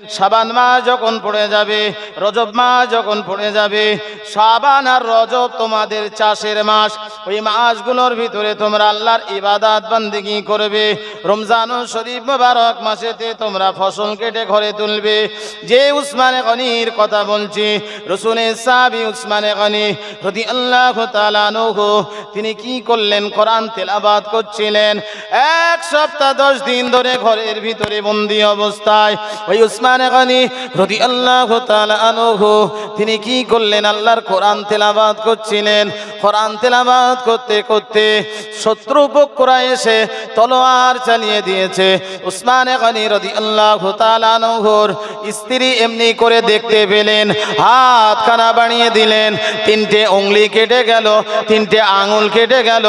সাবান মাস যখন পড়ে যাবে, রজব মাস যখন পড়ে যাবে, সাবান আর রজব তোমাদের চাষের মাস। ওই মাসগুলোর ভিতরে তোমরা আল্লাহর ইবাদাত বান্দিগি করবে। রমজান ও শরীফ মোবারক মাসেতে তোমরা ফসল কেটে ঘরে তুলবে। যে উসমানে গনির কথা বলছি রসুনে সাবি উসমানে গনি রদি আল্লাহ তালানহু তিনি কি করলেন? কোরআন তেলাবাদ করছিলেন। এক সপ্তাহ দশ দিন ধরে ঘরের ভিতরে বন্দি অবস্থায়। ওই উসমানে গনি রদি আল্লাহ তিনি কি করলেন? আল্লাহর কোরআন তেলাবাদ করছিলেন। কোরআন তেলাবাদ করতে করতে শত্রু পক্ষরা এসে তলোয়ার চালিয়ে দিয়েছে। উসমানে গনি রদি আল্লাহ তালানহুর স্ত্রী এমনি করে দেখতে পেলেন, হাত খানা বাড়িয়ে দিলেন, তিনটে উংলি কেটে গেল, তিনটে আঙুল কেটে গেল,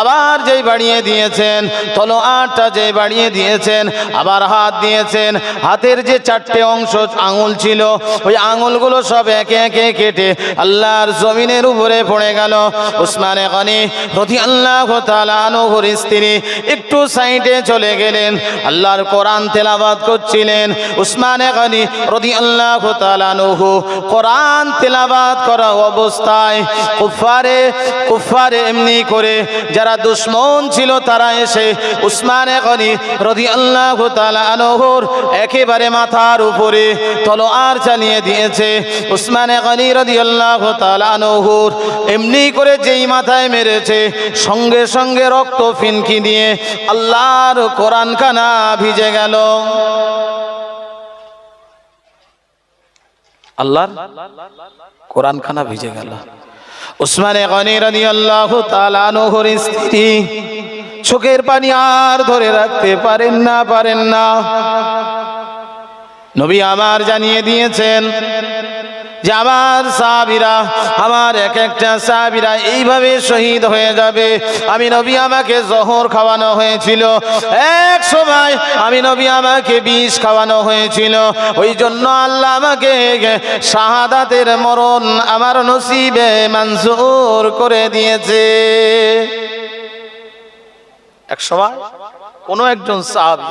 আবার যেই বাড়িয়ে দিয়েছেন, তলোয়ারটা যেই বাড়িয়ে দিয়েছেন, আবার হাত দিয়েছেন, হাতের যে চারটে অংশ আঙুল ছিল, ওই আঙুলগুলো সব একে একে কেটে আল্লাহর জমিনের উপরে পড়ে গেল উসমানে গনি রতি আল্লাহ তালানহুর স্ত্রী একটু সাইডে চলে গেলেন। আল্লাহর কোরআন তেলাবাদ করছিলেন। উসমানে গনি রদি আল্লাহ তালানহু কোরআন তেলাবাদ করা অবস্থায় কুফারে কুফারে এমনি করে যারা দুশ্মন ছিল তারা এসে উসমানে গনি রদি আল্লাহ তালানহুর একেবারে মাথার উপরে তলোয়ার চালিয়ে দিয়েছে। উসমানে গনি রদি আল্লাহ তালানহুর এমনি করে যেই মাথায় মেরেছে, সঙ্গে সঙ্গে রক্ত ফিনকি দিয়ে আল্লাহর কোরআন কানা ভিজে গেল। আল্লাহর কোরআন খানা ভিজে গেল। উসমানে গনি রাদিয়াল্লাহু তাআলা আনহুর স্ত্রী চোখের পানি আর ধরে রাখতে পারেন না পারেন না। নবী আমার জানিয়ে দিয়েছেন যে আমার সাহাবিরা, আমার এক একটা সাহাবিরা এইভাবে শহীদ হয়ে যাবে। আমি নবী আমাকে জহর খাওয়ানো হয়েছিল। এক সময় আমি নবী আমাকে বিষ খাওয়ানো হয়েছিল। ওই জন্য আল্লাহ আমাকে শাহাদাতের মরণ আমার নসিবে মঞ্জুর করে দিয়েছে। এক সময় কোনো একজন সাহাবি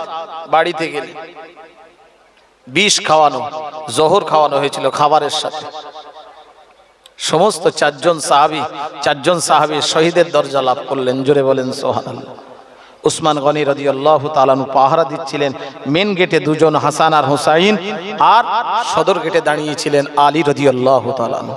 বাড়িতে গেলে বিষ খাওয়ানো, জহর খাওয়ানো হয়েছিল খাবারের সাথে। সমস্ত চারজন সাহাবি চারজন সাহাবি শহীদের দরজা লাভ করলেন। জোরে বলেন সোহান উসমান গনি রদি আল্লাহ তালানু পাহারা দিচ্ছিলেন। মেন গেটে দুজন হাসান আর হুসাইন আর সদর গেটে দাঁড়িয়েছিলেন আলী রদি আল্লাহ তালানু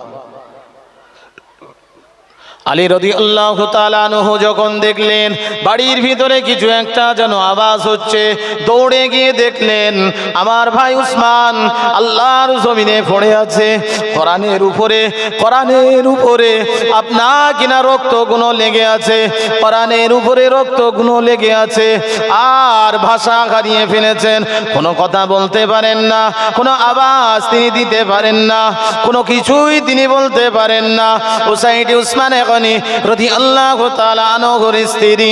আলী রদি আল্লাহ তালানহু যখন দেখলেন, বাড়ির ভিতরে কিছু একটা যেন আওয়াজ হচ্ছে, দৌড়ে গিয়ে দেখলেন, আমার ভাই উসমান আল্লাহর জমিনে পড়ে আছে। কোরআনের উপরে কোরআনের উপরে আপনার কিনা রক্তগুলো লেগে আছে, কোরআনের উপরে রক্তগুলো লেগে আছে, আর ভাষা হারিয়ে ফেলেছেন। কোনো কথা বলতে পারেন না, কোনো আওয়াজ তিনি দিতে পারেন না, কোনো কিছুই তিনি বলতে পারেন না। ও ওসাইটি উসমান এখনই রদি আল্লাহ তালানহর স্ত্রী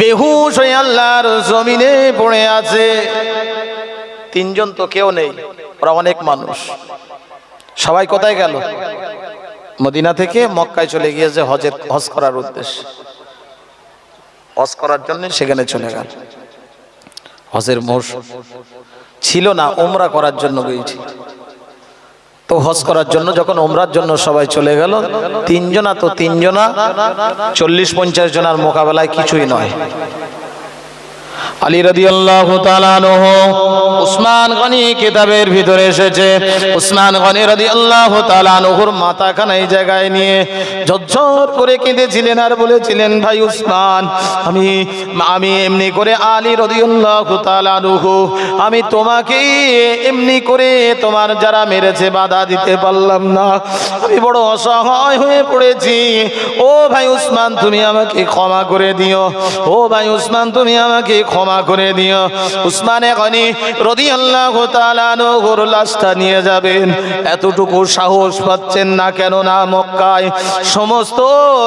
বেহুশ হয়ে আল্লাহর জমিনে পড়ে আছে। তিনজন তো কেউ নেই, ওরা অনেক মানুষ। সবাই কোথায় গেল? মদিনা থেকে মক্কায় চলে গিয়েছে হজের, হজ করার উদ্দেশ্যে। হজ করার জন্য সেখানে চলে গেল। হজের মৌসুম ছিল না ওমরা করার জন্য গিয়েছিল। তো হজ করার জন্য যখন ওমরার জন্য সবাই চলে গেল, তিনজনা তো তিনজনা, চল্লিশ পঞ্চাশ জনার মোকাবেলায় কিছুই নয়। আলী রাদিয়াল্লাহু তাআলা আনহু উসমান গনি কিতাবের ভিতরে এসেছে। উসমান গনি রাদিয়াল্লাহু তাআলা আনহুর মাথাখানা এই জায়গায় নিয়ে ঝরঝর করে কেঁদেছিলেন আর বলেছিলেন, ভাই উসমান, আমি আমি এমনি করে আলী রাদিয়াল্লাহু তাআলা আনহু, আমি তোমাকে এমনি করে তোমার যারা মেরেছে বাধা দিতে পারলাম না। আমি বড় অসহায় হয়ে পড়েছি। ও ভাই উসমান, তুমি আমাকে ক্ষমা করে দিও। ও ভাই উসমান, তুমি আমাকে ক্ষমা করে দিও। উসমানে গনি রদি আল্লাহ তালানোর লাশটা নিয়ে যাবেন। এতটুকু সাহস পাচ্ছেন না কেন না মক্কায়? সমস্ত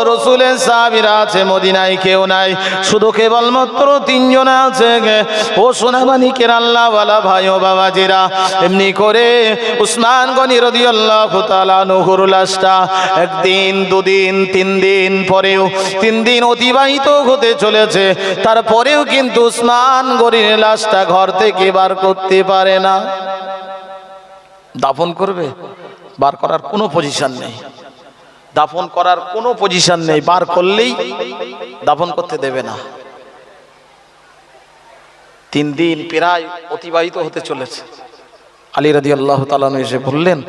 রসুলের সাহাবিরা আছে, মদিনায় কেউ নাই। শুধু কেবলমাত্র তিনজন আছে ও সোনামানিকের আল্লাহওয়ালা ভাই ও বাবাজিরা। এমনি করে উসমান গনি রদি আল্লাহ তালানোর লাশটা একদিন, দুদিন, তিন দিন পরেও, তিন দিন অতিবাহিত হতে চলেছে। তারপরেও কিন্তু উসমান গরির লাশটা ঘর থেকে বার করতে পারে না। দাফন করবে? বার করার কোনো পজিশন নেই। দাফন করার কোনো পজিশন নেই। বার করলেই দাফন করতে দেবে না। তিন দিন প্রায় অতিবাহিত হতে চলেছে। আলী রাদি আল্লাহ তালানু এসে বললেন,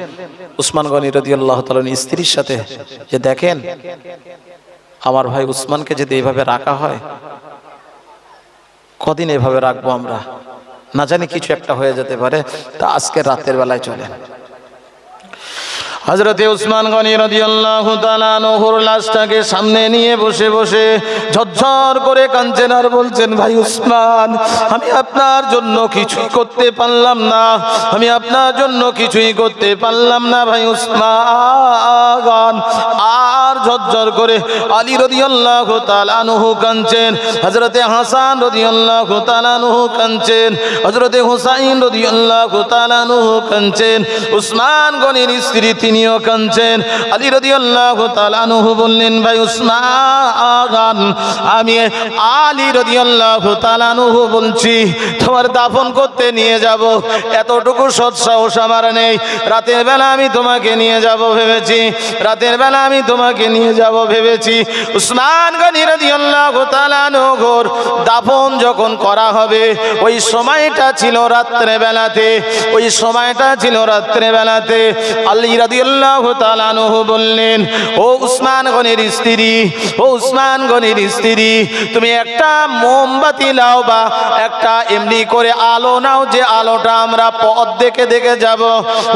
উসমান গনি রাদি আল্লাহ তালানু স্ত্রীর সাথে যে দেখেন, আমার ভাই উসমানকে যদি এইভাবে রাখা হয় কদিন এভাবে রাখব আমরা? না জানি কিছু একটা হয়ে যেতে পারে, তা আজকে রাতের বেলায় চলে। হজরতে উসমান গনি রাদিয়াল্লাহু তাআলা নহর লাশটাকে সামনে নিয়ে বসে বসে ঝরঝর করে কাঁদছেন আর বলছেন, ভাই উসমান, আমি আপনার জন্য কিছুই করতে পারলাম না, আমি আপনার জন্য কিছুই করতে পারলাম না, ভাই উসমান আর ঝরঝর করে আলী রাদিয়াল্লাহু তাআলা নহু কাঁদছেন, হযরতে হাসান রাদিয়াল্লাহু তাআলা নহু কাঁদছেন, হযরতে হুসাইন রাদিয়াল্লাহু তাআলা নহু কাঁদছেন, উসমান গনির স্ত্রী তিনিও কাঁদছেন। আলী রাদিয়াল্লাহু তাআলা নহু বললেন, ভাই উসমান, আমি আলী রাদিয়াল্লাহু তাআলা নহু বলছি, তোমার দাফন করতে নিয়ে যাব। এতটুকু সৎ সাহস আমার নেই। রাতের বেলা আমি তোমাকে নিয়ে যাব ভেবেছি। রাতের বেলা আমি তোমাকে নিয়ে যাব ভেবেছি। উসমান গনি রাদিয়াল্লাহু তাআলা নহর দাফন যখন করা হবে, ওই সময়টা ছিল রাত্রে বেলাতে। ওই সময়টা ছিল রাত্রে বেলাতে। আলী রাদিয়াল্লাহু তাআলা নহু বললেন, ও উসমান গনির স্ত্রী, ও উসমান গনির স্ত্রী, তুমি একটা মোমবাতি লাও বা একটা এমনি করে আলো নাও, যে আলোটা আমরা পথ দেখে দেখে যাব।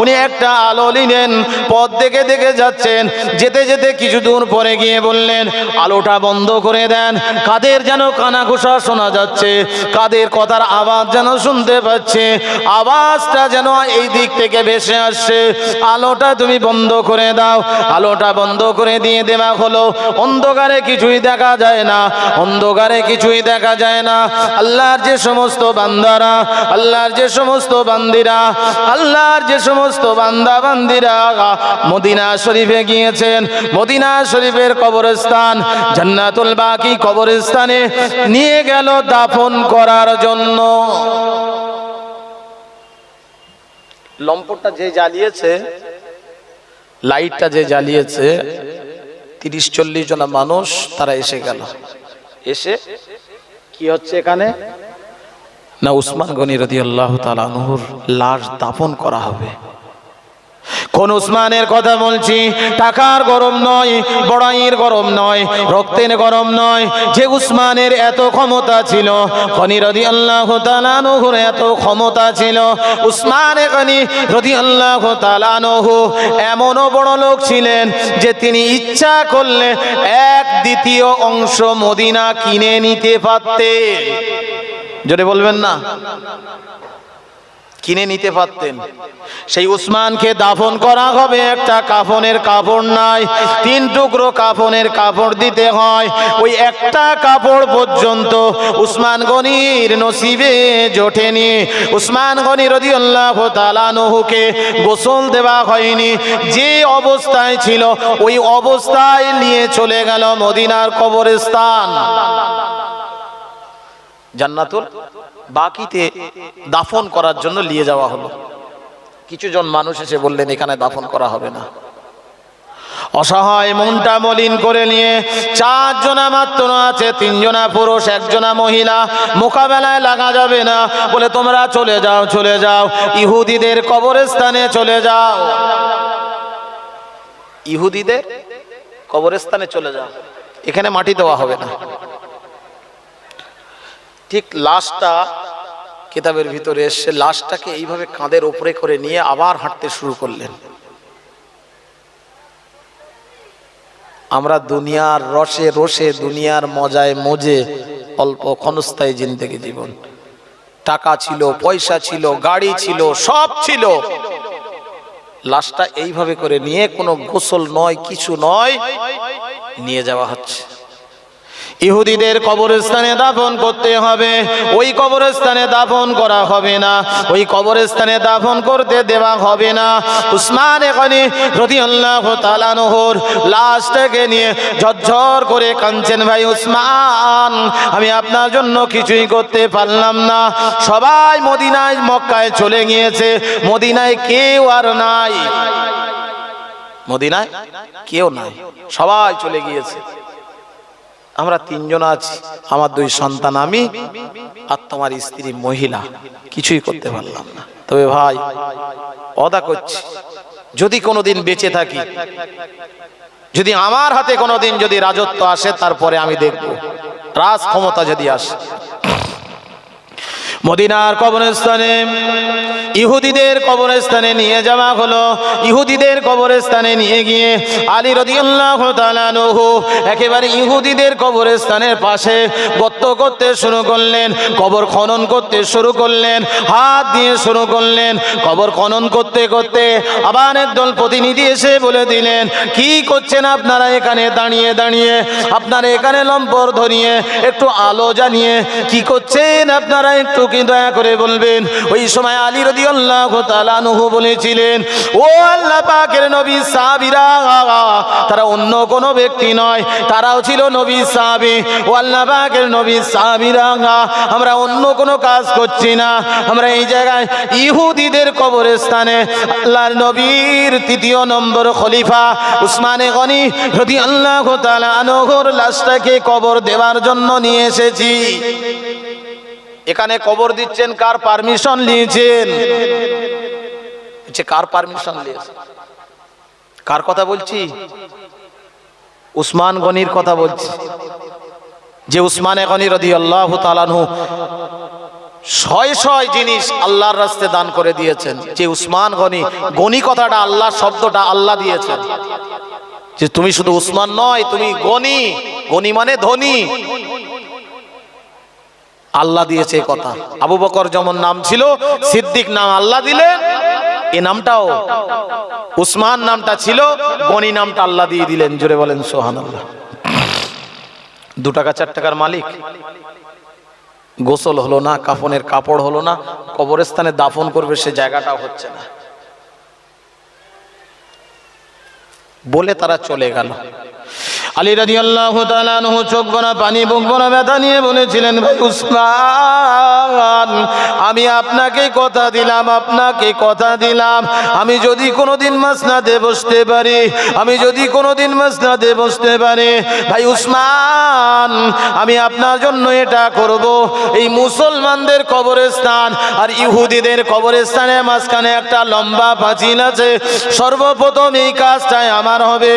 উনি একটা আলো নিলেন, পথ দেখে দেখে যাচ্ছেন। যেতে যেতে কিছু দূর পরে গিয়ে বললেন, আলোটা বন্ধ করে দেন, কাদের যেন কানা ঘোষা শোনা যাচ্ছে, কাদের কথার আওয়াজ যেন শুনতে পাচ্ছে, আওয়াজটা যেন এই দিক থেকে ভেসে আসছে, আলোটা তুমি বন্ধ করে দাও, আলোটা বন্ধ করে দিয়ে দেওয়া হলো, অন্ধকারে কিছুই দেখা যায় না, অন্ধকারে কিছুই দেখা যায় না, আল্লাহর যে সমস্ত বান্দারা, আল্লাহর যে সমস্ত বান্দিরা, আল্লাহর যে সমস্ত বান্দা বান্দিরা মদিনা শরীফে গিয়েছেন, মদিনা শরীফের কবরস্থান, জান্নাতুল বাকি কবরস্থানে নিয়ে গেল দাফন করার জন্য। লম্পটটা যে জ্বালিয়েছে, লাইটটা যে জ্বালিয়েছে, তিরিশ চল্লিশ জন মানুষ, তারা এসে গেল। এসে কি হচ্ছে এখানে? না, উসমান গনি রদি আল্লাহ তালানহুর লাশ দাফন করা হবে। কোন উসমানের কথা বলছি? টাকার গরম নয়, বড়াইয়ের গরম নয়, রক্তের গরম নয়। যে উসমানের এত ক্ষমতা ছিল খনি রদি আল্লাহ তালানহুর এত ক্ষমতা ছিল, উসমান খনি রদি আল্লাহ তালানহু এমনও বড় লোক ছিলেন যে তিনি ইচ্ছা করলে এক দ্বিতীয় অংশ মদিনা কিনে নিতে পারতেন। জোরে বলবেন না? কিনে নিতে পারতেন। সেই উসমানকে দাফন করা হবে, একটা কাফনের কাপড় নাই, তিন টুকরো কাফনের কাপড় দিতে হয়। ওই একটা কাপড় পর্যন্ত উসমান গনির নসিবে জোটেনি উসমান গনি রদি আল্লাহ তালানহুকে গোসল দেওয়া হয়নি। যে অবস্থায় ছিল, ওই অবস্থায় নিয়ে চলে গেল মদিনার কবরস্থান। জান্নাতুল বাকিতে দাফন করার জন্য নিয়ে যাওয়া হলো। কিছু জন মানুষ এসে বললেন, এখানে দাফন করা হবে না। অসহায় মনটা মলিন করে নিয়ে চারজনা মাত্র আছে, তিনজনা পুরুষ, একজনা মহিলা। মোকাবেলায় লাগা যাবে না। বলে, তোমরা চলে যাও চলে যাও। ইহুদিদের কবরস্থানে চলে যাও। ইহুদিদের কবরস্থানে চলে যাও। এখানে মাটি দেওয়া হবে না। ঠিক লাশটা কিতাবের ভিতরে এসে লাশটাকে এইভাবে কাঁধের ওপরে করে নিয়ে আবার হাঁটতে শুরু করলেন। আমরা দুনিয়ার রসে রসে, দুনিয়ার মজায় মজে, অল্প ক্ষণস্থায়ী জিন্দেগি জীবন। টাকা ছিল, পয়সা ছিল, গাড়ি ছিল, সব ছিল। লাশটা এইভাবে করে নিয়ে কোনো গোসল নয়, কিছু নয়, নিয়ে যাওয়া হচ্ছে। ইহুদিদের কবরস্থানে দাফন করতে হবে। ওই কবরস্থানে দাফন করা হবে না। ওই কবরস্থানে দাফন করতে দেওয়া হবে না। উসমান এখানে রাদিয়াল্লাহু তাআলা নহর লাশটাকে নিয়ে ঝরঝর করে কাঁদছেন, ভাই উসমান, আমি আপনার জন্য কিছুই করতে পারলাম না। সবাই মদিনায়, মক্কায় চলে গিয়েছে। মদিনায় কেউ আর নাই। মদিনায় কেউ নাই। সবাই চলে গিয়েছে। আমরা তিনজন আছি, আমার দুই সন্তান, আমি আর তোমার স্ত্রী মহিলা। কিছুই করতে পারলাম না। তবে ভাই অদা করছি, যদি কোনোদিন বেঁচে থাকি, যদি আমার হাতে কোনোদিন যদি রাজত্ব আসে, তারপরে আমি দেখব রাজ ক্ষমতা যদি আসে। মদিনার কবরস্থানে, ইহুদিদের কবরস্থানে নিয়ে যাওয়া হলো। ইহুদিদের কবরস্থানে নিয়ে গিয়ে আলী রদিউল্লাহ তালানহু একেবারে ইহুদিদের কবরস্থানের পাশে গত্ত করতে শুরু করলেন, কবর খনন করতে শুরু করলেন, হাত দিয়ে শুরু করলেন, কবর খনন করতে করতে আবার একদল প্রতিনিধি এসে বলে দিলেন, কি করছেন আপনারা এখানে? দাঁড়িয়ে দাঁড়িয়ে, আপনারা এখানে লম্পর ধরিয়ে, একটু আলো জানিয়ে কি করছেন আপনারা একটু কি দয়া করে বলবেন, ওই সময় আলী রদি আল্লাহ তালানুহু বলেছিলেন, ও আল্লাহ পাকের নবী সাবিরা তারা অন্য কোনো ব্যক্তি নয়, তারাও ছিল নবী সাবি ও আল্লাহ পাকের নবী সাবিরা আমরা অন্য কোনো কাজ করছি না, আমরা এই জায়গায় ইহুদিদের কবরস্থানে আল্লাহর নবীর তৃতীয় নম্বর খলিফা উসমানে গনি রদি আল্লাহ তালা আনহর লাশটাকে কবর দেওয়ার জন্য নিয়ে এসেছি। এখানে কবর দিচ্ছেন, কার পারমিশন নিয়েছেন? কার পারমিশন কার কথা বলছি? উসমান গনির কথা বলছি। যে উসমানে গনি রদি আল্লাহ তালানহু ছয় ছয় জিনিস আল্লাহর রাস্তে দান করে দিয়েছেন। যে উসমান গনি গনি কথাটা আল্লাহ, শব্দটা আল্লাহ দিয়েছেন। যে তুমি শুধু উসমান নয়, তুমি গনি। গনি মানে ধনী। আল্লাহ দিয়েছে কথা। আবু বকর যেমন নাম ছিল, সিদ্দিক নাম আল্লাহ দিলেন, এ নামটাও উসমান নামটা ছিল, গনি নামটা আল্লাহ দিয়ে দিলেন, জোরে বলেন সোহান আল্লাহ দু টাকা, চার টাকার মালিক। গোসল হলো না, কাফনের কাপড় হলো না, কবরস্থানে দাফন করবে সে জায়গাটাও হচ্ছে না। বলে তারা চলে গেল। আলী রাজি আল্লাহ চোখ বোনা পানি, বুক বোনা ব্যথা নিয়ে বলেছিলেন, ভাই উসমান, আমি আপনাকে কথা দিলাম, আপনাকে কথা দিলাম। আমি যদি কোনোদিন মাসনাদে বসতে পারি, আমি যদি কোনোদিন মাসনাদে বসতে পারি, ভাই উসমান, আমি আপনার জন্য এটা করব। এই মুসলমানদের কবরস্থান আর ইহুদিদের কবরস্থানের মাঝখানে একটা লম্বা পাঁচিল আছে। সর্বপ্রথম এই কাজটাই আমার হবে।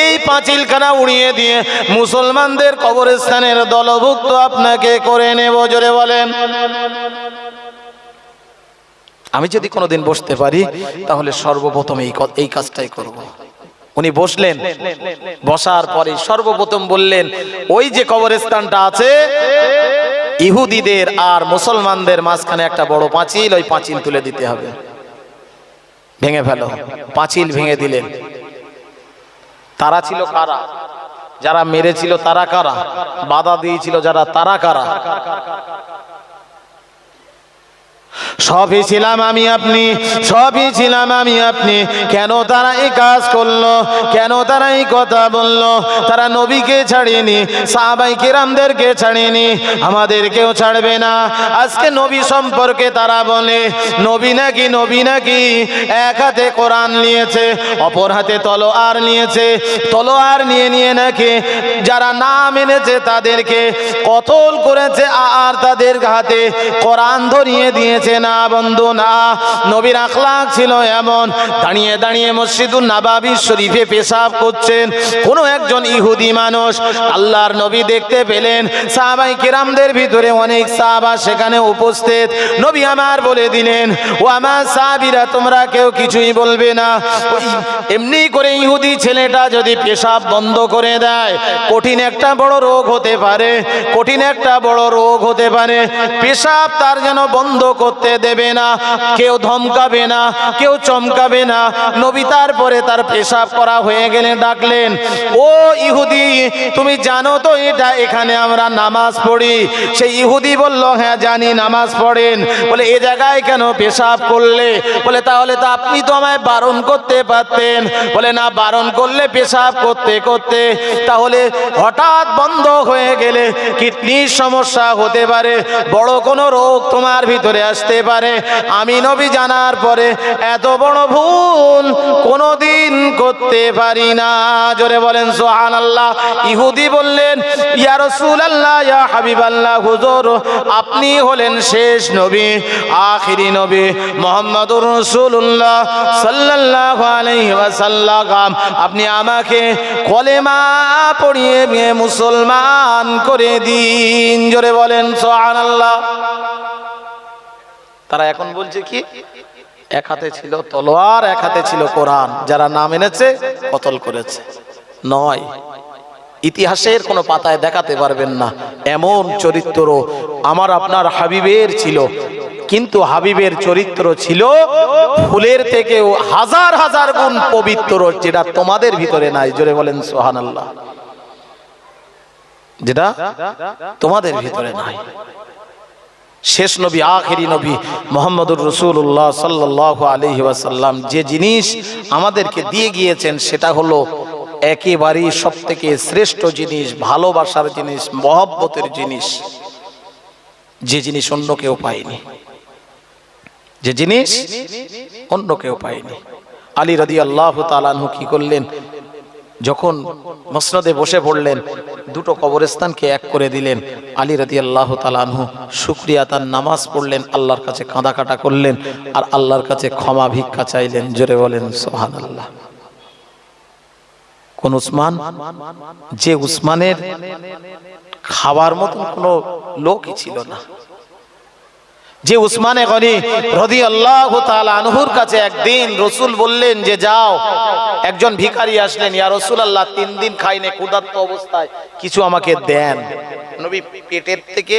এই পাঁচিলখানা উড়িয়ে দিয়ে মুসলমানদের কবরস্থানের দলভুক্ত আপনাকে করে নেব, জোরে বলেন। আমি যদি কোনোদিন বসতে পারি, তাহলে সর্বপ্রথম এই এই কাজটাই করব। উনি বসলেন। বসার পরে সর্বপ্রথম বললেন, ওই যে কবরস্থানটা আছে, ইহুদিদের আর মুসলমানদের মাঝখানে একটা বড় পাঁচিল, ওই পাঁচিল তুলে দিতে হবে। ভেঙে ফেলো। পাঁচিল ভেঙে দিলেন। তারা ছিল কারা? যারা মেরেছিল তারা কারা? বাধা দিয়েছিল যারা তারা কারা? সবই ছিলাম আমি আপনি, সবই ছিলাম আমি আপনি। কেন তারা এই কাজ করল? কেন তারা এই কথা বলল? তারা নবীকে ছাড়েনি, সাহাবাই কিরামদেরকে ছাড়েনি, আমাদেরকেও ছাড়বে না। আজকে নবী সম্পর্কে তারা বলে, নবী নাকি নবী নাকি, এক হাতে কোরআন নিয়েছে, অপর হাতে তলোয়ার নিয়েছে। তলোয়ার নিয়ে নিয়ে নাকি যারা না মেনেছে তাদেরকে কতল করেছে, আর তাদের হাতে কোরআন ধরিয়ে দিয়েছে না? বন্ধু না। নবীর আখলাক ছিল এমন। দাঁড়িয়ে দাঁড়িয়ে মসজিদুল নাবাবি শরীফে পেশাব করছেন কোন একজন ইহুদি মানুষ। আল্লাহর নবী দেখতে পেলেন। সাহাবাই কিরামদের ভিতরে অনেক সাহাবা সেখানে উপস্থিত। নবী আমার বলে দিলেন, ও আমার সাহাবিরা, তোমরা কেউ কিছুই বলবে না। এমনি করে ইহুদি ছেলেটা যদি পেশাব বন্ধ করে দেয়, কঠিন একটা বড় রোগ হতে পারে, কঠিন একটা বড় রোগ হতে পারে। পেশাব তার যেন বন্ধ করতে দেবে না, কেউ ধমকাবে না, কেউ চমকাবে না। নবী তারপরে তার পেশাব করা হয়ে গেলে ডাকলেন, ও ইহুদি, তুমি জানো তো এটা, এখানে আমরা নামাজ পড়ি। সেই ইহুদি বলল হ্যাঁ জানি, নামাজ পড়েন। বলে, এ জায়গায় কেন পেশাব করলে? বলে, তাহলে তো আপনি তো আমায় বারণ করতে পারতেন। বলে, না, বারণ করলে পেশাব করতে করতে। তাহলে হঠাৎ বন্ধ হয়ে গেলে কিডনির সমস্যা হতে পারে, বড় কোনো রোগ তোমার ভিতরে আসতে পারে। আমি নবী জানার পরে এত বড় ভুল কোনোদিন করতে পারি না। জোরে বলেন সোহান আল্লাহ ইহুদি বললেন, ইয়া রসুল আল্লাহ ইয়া হাবিব আল্লাহ হুজুর, আপনি হলেন শেষ নবী, আখিরি নবী মোহাম্মদুর রসুল্লাহ সাল্লাল্লাহু আলাইহি ওয়াসাল্লাম। আপনি আমাকে কলেমা পড়িয়ে মুসলমান করে দিন। জোরে বলেন, সুবহানাল্লাহ। তারা এখন বলছে কি? এক হাতে ছিল তলোয়ার, এক হাতে ছিল কোরআন। যারা নাম এনেছে, কতল করেছে। নয়। ইতিহাসের কোনো পাতায় দেখাতে পারবেন না। এমন চরিত্র আমার আপনার হাবিবের ছিল। কিন্তু হাবিবের চরিত্র ছিল ফুলের থেকেও হাজার হাজার গুণ পবিত্র, যেটা তোমাদের ভিতরে নাই। জোরে বলেন সোহান আল্লাহ যেটা তোমাদের ভিতরে নাই। শেষ নবী, আখেরি নবী মোহাম্মদুর রসুল্লাহ সাল্লাহ আলহি ওয়াসাল্লাম যে জিনিস আমাদেরকে দিয়ে গিয়েছেন সেটা হলো একেবারেই সব থেকে শ্রেষ্ঠ জিনিস, ভালোবাসার জিনিস, মহব্বতের জিনিস। যে জিনিস অন্য কেউ পায়নি। যে জিনিস অন্য কেউ পায়নি। আলী রাদি আল্লাহ তালানহু কি করলেন? যখন মসনদে বসে পড়লেন, দুটো কবরস্থানকে এক করে দিলেন। আলী রাদি আল্লাহ তালানহু শুক্রিয়া, তার নামাজ পড়লেন, আল্লাহর কাছে কাঁদা কাটা করলেন আর আল্লাহর কাছে ক্ষমা ভিক্ষা চাইলেন। জোরে বলেন সোহান আল্লাহ কোন উসমান? যে উসমানের খাবার মতন কোনো লোকই ছিল না। যে উসমানে গনি রদি আল্লাহ আনহুর কাছে একদিন রসুল বললেন যে যাও, একজন ভিখারি আসলেন, ইয়া রসুল আল্লাহ তিন দিন খাইনে ক্ষুধার্ত অবস্থায় কিছু আমাকে দেন। নবী পেটের থেকে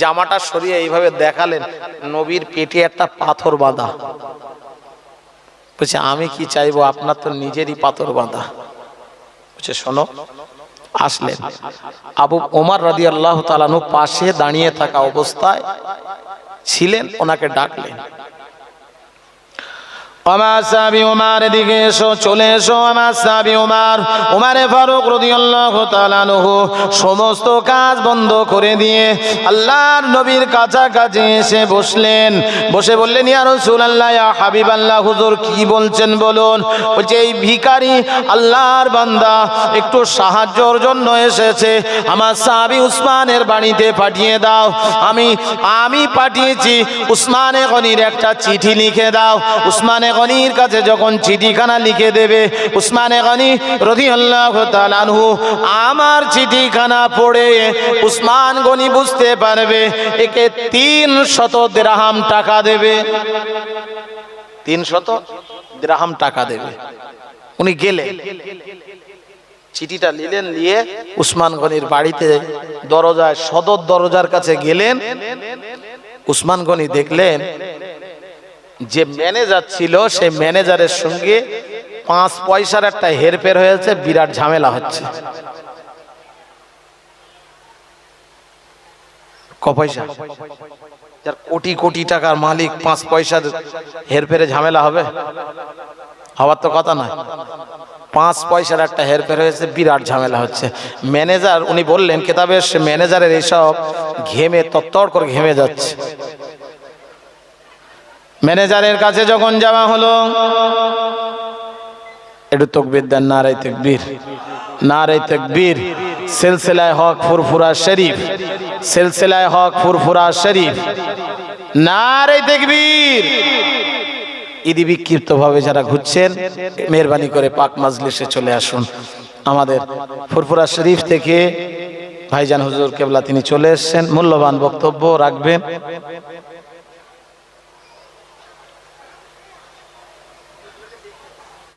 জামাটা সরিয়ে এইভাবে দেখালেন, নবীর পেটে একটা পাথর বাঁধা। বলছে, আমি কি চাইব? আপনার তো নিজেরই পাথর বাঁধা। বলছে, শোনো, আসলেন। আবু ওমার রাদি আল্লাহ তালানু পাশে দাঁড়িয়ে থাকা অবস্থায় ছিলেন ওনাকে ডাকলেন। আমার সাবি উমার দিকে এসো, চলে এসো, আমার সাবি উমার। উমারে ফারুক সমস্ত কাজ বন্ধ করে দিয়ে আল্লাহর নবীর কাছাকাছি এসে বসলেন। বসে বললেন ইয়া হাবিবাল্লাহ, হুজুর কি বলছেন বলুন? বলছে, এই ভিখারি আল্লাহর বান্দা একটু সাহায্যর জন্য এসেছে। আমার সাহাবী উসমানের বাড়িতে পাঠিয়ে দাও। আমি আমি পাঠিয়েছি। উসমানে গনির একটা চিঠি লিখে দাও। উসমানে গনির কাছে যখন চিঠিখানা লিখে দেবে, উসমানে গনি রদি আল্লাহ তালানহু আমার চিঠিখানা পড়ে উসমান গনি বুঝতে পারবে, একে তিন শত দ্রাহাম টাকা দেবে। তিন শত দ্রাহাম টাকা দেবে। উনি গেলে, চিঠিটা নিলেন, নিয়ে উসমান গনির বাড়িতে দরজায়, সদর দরজার কাছে গেলেন। উসমান গনি দেখলেন যে ম্যানেজার ছিল, সেই ম্যানেজারের সঙ্গে পাঁচ পয়সার একটা হেরফের হয়েছে, বিরাট ঝামেলা হচ্ছে। ক পয়সা? যার কোটি কোটি টাকার মালিক পাঁচ পয়সার হেরফেরে ঝামেলা হবে? হওয়ার তো কথা নয়। পাঁচ পয়সার একটা হেরফের হয়েছে, বিরাট ঝামেলা হচ্ছে। ম্যানেজার উনি বললেন, কেতাবের ম্যানেজারের এইসব ঘেমে, তত্তর করে ঘেমে যাচ্ছে। ম্যানেজারের কাছে যখন যাওয়া হলো, একটু তকবির দেন নারাই তকবীর। নারাই তকবীর, সিলসিলায় হক ফুরফুরা শরীফ, সিলসিলায় হক ফুরফুরা শরীফ। নারাই তকবীর। ইদি বিক্ষিপ্ত ভাবে যারা ঘুরছেন, মেহরবানি করে পাক মাজলিসে চলে আসুন। আমাদের ফুরফুরা শরীফ থেকে ভাইজান হুজুর কেবলা তিনি চলে এসেছেন। মূল্যবান বক্তব্য রাখবেন